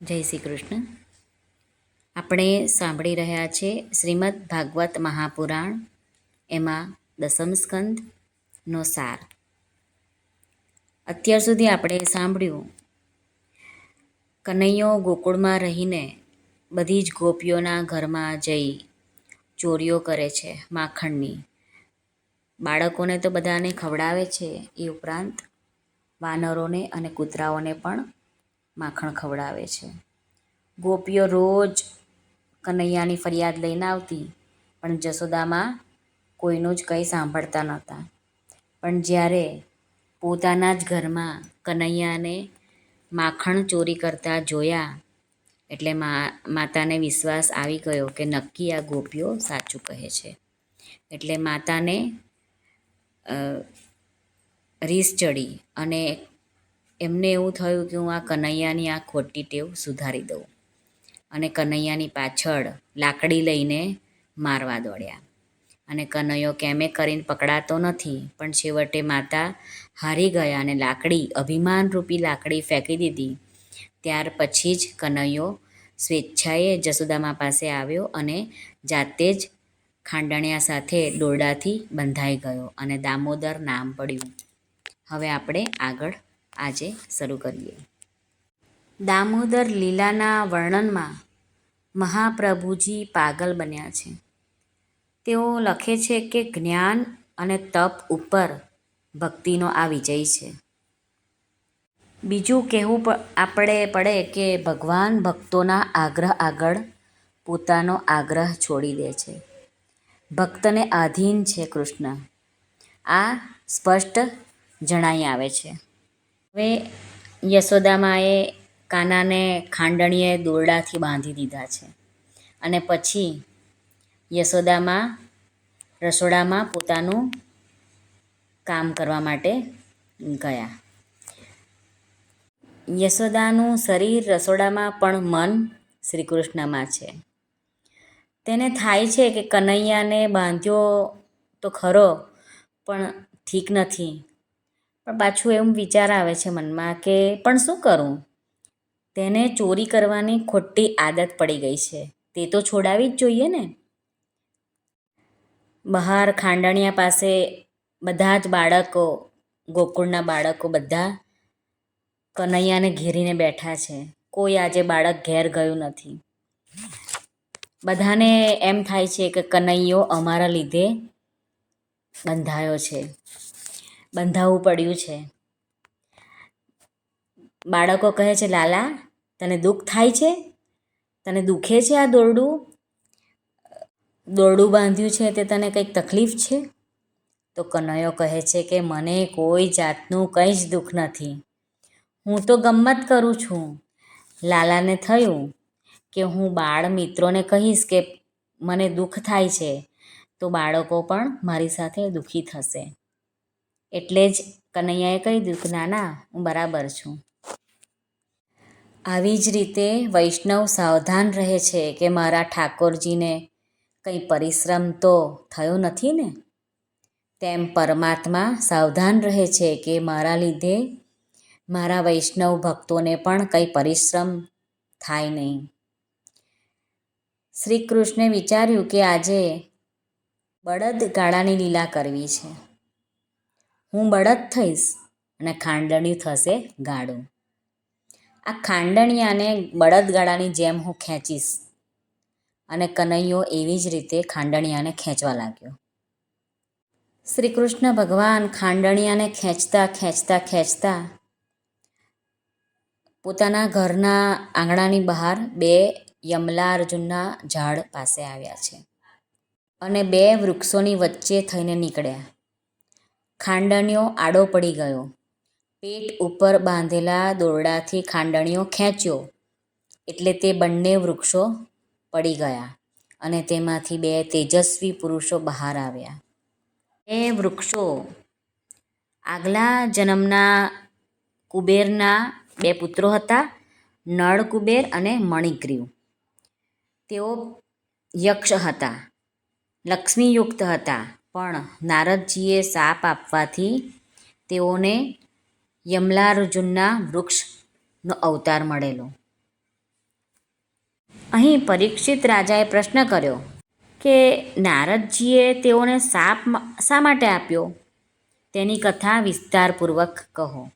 જય શ્રી કૃષ્ણ. આપણે સાંભળી રહ્યા છે શ્રીમદ ભાગવત મહાપુરાણ, એમાં દસમ સ્કંદનો સાર. અત્યાર સુધી આપણે સાંભળ્યું, કનૈયો ગોકુળમાં રહીને બધી જ ગોપીઓના ઘરમાં જઈ ચોરીઓ કરે છે માખણની. બાળકોને તો બધાને ખવડાવે છે એ ઉપરાંત વાનરોને અને કૂતરાઓને પણ માખણ ખવડાવે છે. ગોપીઓ રોજ કનૈયાની ફરિયાદ લઈને આવતી, પણ જશોદામાં કોઈનું જ કંઈ સાંભળતા નહોતા. પણ જ્યારે પોતાના જ ઘરમાં કનૈયાને માખણ ચોરી કરતા જોયા, એટલે મા, માતાને વિશ્વાસ આવી ગયો કે નક્કી આ ગોપીઓ સાચું કહે છે. એટલે માતાને રીસ ચડી અને એમને એવું થયું કે હું આ કનૈયાની આ ખોટી ટેવ સુધારી દઉં અને કનૈયાની પાછળ લાકડી લઈને મારવા દોડ્યા. અને કનૈયો કેમે કરીને પકડાતો નથી, પણ છેવટે માતા હારી ગયા અને લાકડી, અભિમાનરૂપી લાકડી ફેંકી દીધી. ત્યાર પછી જ કનૈયો સ્વેચ્છાએ જસોદામા પાસે આવ્યો અને જાતે જ ખાંડણિયા સાથે દોરડાથી બંધાઈ ગયો અને દામોદર નામ પડ્યું. હવે આપણે આગળ આજે શરૂ કરીએ. દામોદર લીલાના વર્ણનમાં મહાપ્રભુજી પાગલ બન્યા છે. તેઓ લખે છે કે જ્ઞાન અને તપ ઉપર ભક્તિનો આ વિજય છે. બીજું કહેવું આપણે પડે કે ભગવાન ભક્તોના આગ્રહ આગળ પોતાનો આગ્રહ છોડી દે છે. ભક્તને આધીન છે કૃષ્ણ. આ સ્પષ્ટ જણાઈ આવે છે. હવે યશોદામાએ કાનાને ખાંડણીએ દોરડાથી બાંધી દીધા છે. અને પછી યશોદામાં રસોડામાં પોતાનું કામ કરવા માટે ગયા. યશોદાનું શરીર રસોડામાં પણ મન શ્રી કૃષ્ણમાં છે. તેને થાય છે કે કનૈયાને બાંધ્યો તો ખરો, પણ ઠીક નથી. પણ પાછું એમ વિચાર આવે છે મનમાં કે, પણ શું કરું? તેને ચોરી કરવાની ખોટી આદત પડી ગઈ છે. તે તો છોડાવી જ જોઈએ ને. બહાર ખાંડણિયા પાસે બધા જ બાળકો, ગોકુળના બાળકો બધા કનૈયાને ઘેરીને બેઠા છે. કોઈ આજે બાળક ઘેર ગયું નથી. બધાને એમ થાય છે કે કનૈયો અમારા લીધે બંધાયો છે. બંધાવવું પડ્યું છે. બાળકો કહે છે, લાલા, તને દુઃખ થાય છે? તને દુખે છે આ દોરડું? દોરડું બાંધ્યું છે તે તને કંઈક તકલીફ છે? તો કનૈયો કહે છે કે, મને કોઈ જાતનું કંઈ જ દુઃખ નથી. હું તો ગમત કરું છું. લાલાને થયું કે હું બાળ મિત્રોને કહીશ કે મને દુઃખ થાય છે, તો બાળકો પણ મારી સાથે દુઃખી થશે. એટલે જ કનૈયાએ કહી દીધું કે ના ના હું બરાબર છું. આવી જ રીતે વૈષ્ણવ સાવધાન રહે છે કે મારા ઠાકોરજીને કંઈ પરિશ્રમ તો થયો નથી ને? તેમ પરમાત્મા સાવધાન રહે છે કે મારા લીધે મારા વૈષ્ણવ ભક્તોને પણ કંઈ પરિશ્રમ થાય નહીં. શ્રી કૃષ્ણે વિચાર્યું કે આજે બળદ ગાળાની લીલા કરવી છે. હું બળદ થઈશ અને ખાંડણિયું થશે ગાડું આ ખાંડણિયાને બળદગાડાની જેમ હું ખેંચીશ અને કનૈયો એવી જ રીતે ખાંડણિયાને ખેંચવા લાગ્યો. શ્રી કૃષ્ણ ભગવાન ખાંડણિયાને ખેંચતા ખેંચતા ખેંચતા પોતાના ઘરના આંગણાની બહાર બે યમલા અર્જુનના ઝાડ પાસે આવ્યા છે અને બે વૃક્ષોની વચ્ચે થઈને નીકળ્યા. ખાંડણિયો આડો પડી ગયો. પેટ ઉપર બાંધેલા દોરડાથી ખાંડણીઓ ખેંચ્યો. એટલે તે બંને વૃક્ષો પડી ગયા અને તેમાંથી બે તેજસ્વી પુરુષો બહાર આવ્યા. એ વૃક્ષો. આગલા જન્મના કુબેરના બે પુત્રો હતા, નળ કુબેર અને મણિગ્રીવ તેઓ યક્ષ હતા, લક્ષ્મીયુક્ત હતા. પણ નારદજીએ સાપ આપવાથી તેઓને યમલાર્જુનના વૃક્ષનો અવતાર મળેલો. અહીં પરીક્ષિત રાજાએ પ્રશ્ન કર્યો કે નારદજીએ તેઓને સાપ શા માટે આપ્યો? તેની કથા વિસ્તારપૂર્વક કહો.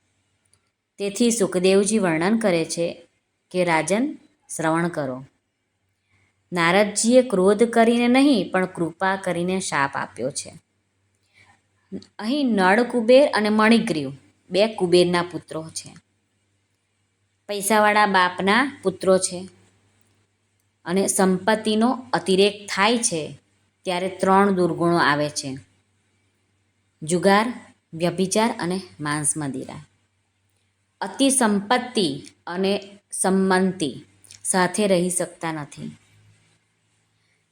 તેથી સુખદેવજી વર્ણન કરે છે કે રાજન શ્રવણ કરો. નારદજીએ ક્રોધ કરીને નહીં, પણ કૃપા કરીને શાપ આપ્યો છે. અહીં નળ કુબેર અને મણિગ્રીવ, બે કુબેરના પુત્રો છે. પૈસાવાળા બાપના પુત્રો છે અને સંપત્તિનો અતિરેક થાય છે ત્યારે ત્રણ દુર્ગુણો આવે છે. જુગાર, વ્યભિચાર અને માંસ મદિરા અતિ સંપત્તિ અને સંમતિ સાથે રહી શકતા નથી.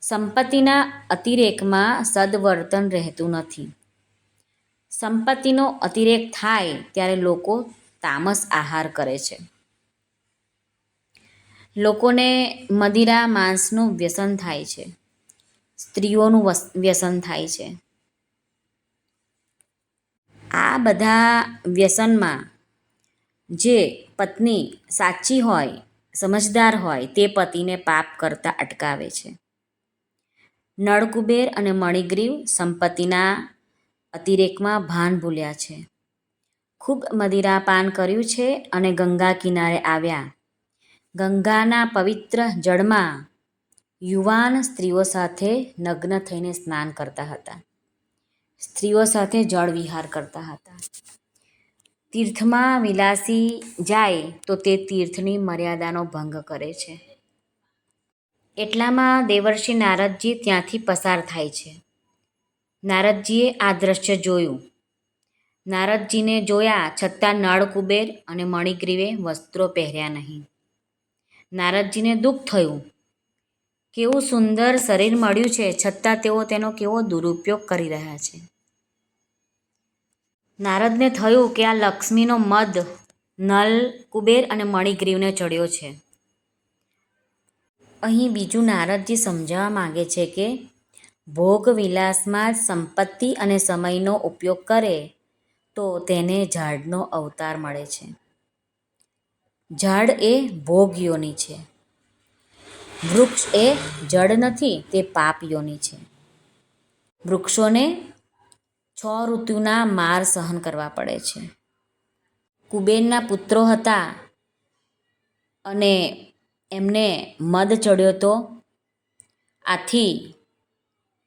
સંપત્તિના અતિરેકમાં સદવર્તન રહેતું નથી. સંપત્તિનો અતિરેક થાય ત્યારે લોકો તામસ આહાર કરે છે. લોકોને મદિરા માંસનું વ્યસન થાય છે. સ્ત્રીઓનું વ્યસન થાય છે. આ બધા વ્યસનમાં જે પત્ની સાચી હોય, સમજદાર હોય, તે પતિને પાપ કરતાં અટકાવે છે. નળકુબેર અને મણિગ્રીવ સંપત્તિના અતિરેકમાં ભાન ભૂલ્યા છે. ખૂબ મદિરાપાન કર્યું છે અને ગંગા કિનારે આવ્યા. ગંગાના પવિત્ર જળમાં યુવાન સ્ત્રીઓ સાથે નગ્ન થઈને સ્નાન કરતા હતા. સ્ત્રીઓ સાથે જળ વિહાર કરતા હતા. તીર્થમાં વિલાસી જાય તો તે તીર્થની મર્યાદાનો ભંગ કરે છે. એટલામાં દેવર્ષિ નારદજી ત્યાંથી પસાર થાય છે. નારદજીએ આ દ્રશ્ય જોયું. નારદજીને જોયા છતાં નળ કુબેર અને મણિગ્રીવે વસ્ત્રો પહેર્યા નહીં. નારદજીને દુઃખ થયું. કેવું સુંદર શરીર મળ્યું છે છતાં તેઓ તેનો કેવો દુરુપયોગ કરી રહ્યા છે. નારદને થયું કે આ લક્ષ્મીનો મદ નલ, કુબેર અને મણિગ્રીવને ચડ્યો છે. અહીં બીજું નારદજી સમજાવવા માંગે છે કે ભોગ વિલાસમાં સંપત્તિ અને સમયનો ઉપયોગ કરે તો તેને ઝાડનો અવતાર મળે છે. ઝાડ એ ભોગ યોની છે. વૃક્ષ એ જડ નથી, તે પાપ યોની છે. વૃક્ષોને છ ઋતુના માર સહન કરવા પડે છે. કુબેરના પુત્રો હતા અને એમને મદ ચડ્યો તો? આથી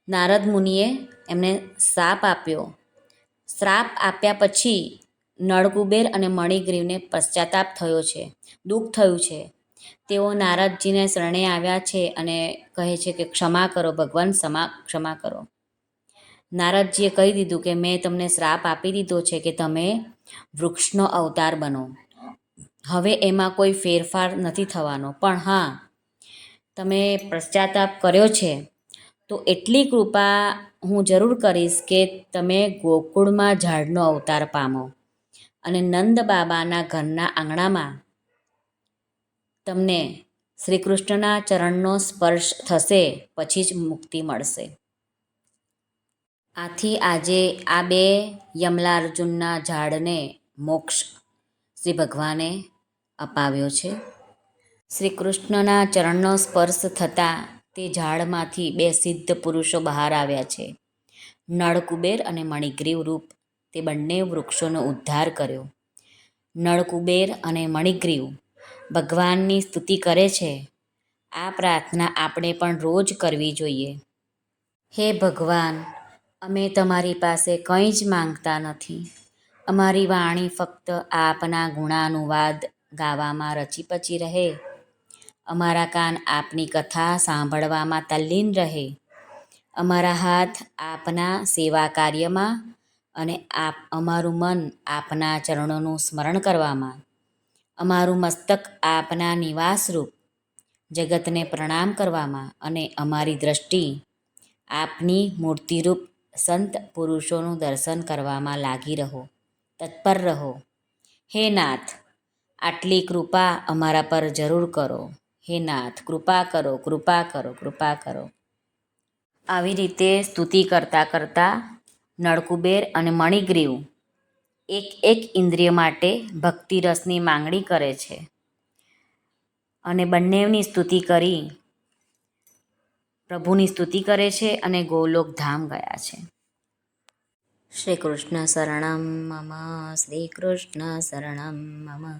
નારદ મુનિએ એમને શ્રાપ આપ્યો. શ્રાપ આપ્યા પછી નળકુબેર અને મણિગ્રીવને પશ્ચાતાપ થયો છે, દુઃખ થયું છે. તેઓ નારદજીને શરણે આવ્યા છે અને કહે છે કે, ક્ષમા કરો, ભગવાન, ક્ષમા ક્ષમા કરો. નારદજીએ કહી દીધું કે, મેં તમને શ્રાપ આપી દીધો છે કે તમે વૃક્ષનો અવતાર બનો. હવે એમાં કોઈ ફેરફાર નથી થવાનો. પણ હા, તમે પશ્ચાતાપ કર્યો છે. તો એટલી કૃપા હું જરૂર કરીશ કે તમે ગોકુળમાં ઝાડનો અવતાર પામો અને નંદ બાબાના ઘરના આંગણામાં તમને શ્રી કૃષ્ણના ચરણનો સ્પર્શ થશે, પછી જ મુક્તિ મળશે. આથી આજે આ બે યમલાર્જુનના ઝાડને મોક્ષ. શ્રી ભગવાને અપાવ્યો છે. શ્રી કૃષ્ણના ચરણનો સ્પર્શ થતાં તે ઝાડમાંથી બે સિદ્ધ પુરુષો બહાર આવ્યા છે. નળકુબેર અને મણિગ્રીવ રૂપ તે બંને વૃક્ષોનો ઉદ્ધાર કર્યો. નળકુબેર અને મણિગ્રીવ ભગવાનની સ્તુતિ કરે છે. આ પ્રાર્થના આપણે પણ રોજ કરવી જોઈએ. હે ભગવાન, અમે તમારી પાસે કંઈ જ માંગતા નથી. અમારી વાણી ફક્ત આપના ગુણાનુવાદ ગાવામાં રચીપચી રહે. અમારા કાન આપની કથા સાંભળવામાં તલ્લીન રહે. અમારા હાથ આપના સેવા કાર્યમાં અને આપ, અમારું મન આપના ચરણોનું સ્મરણ કરવામાં. અમારું મસ્તક આપના નિવાસરૂપ, જગતને પ્રણામ કરવામાં અને અમારી દ્રષ્ટિ આપની મૂર્તિરૂપ સંત પુરુષોનું દર્શન કરવામાં લાગી રહો, તત્પર રહો. હે નાથ આટલી કૃપા અમારા પર જરૂર કરો. હે નાથ, કૃપા કરો કૃપા કરો કૃપા કરો. આવી રીતે સ્તુતિ કરતાં કરતાં નળકુબેર અને મણિગ્રીવ એક એક ઇન્દ્રિય માટે ભક્તિ રસની માંગણી કરે છે. અને બંનેની સ્તુતિ કરી પ્રભુની સ્તુતિ કરે છે અને ગોલોક ધામ ગયા છે. શ્રી કૃષ્ણ શરણમ મમ, શ્રી કૃષ્ણ શરણમ મમ.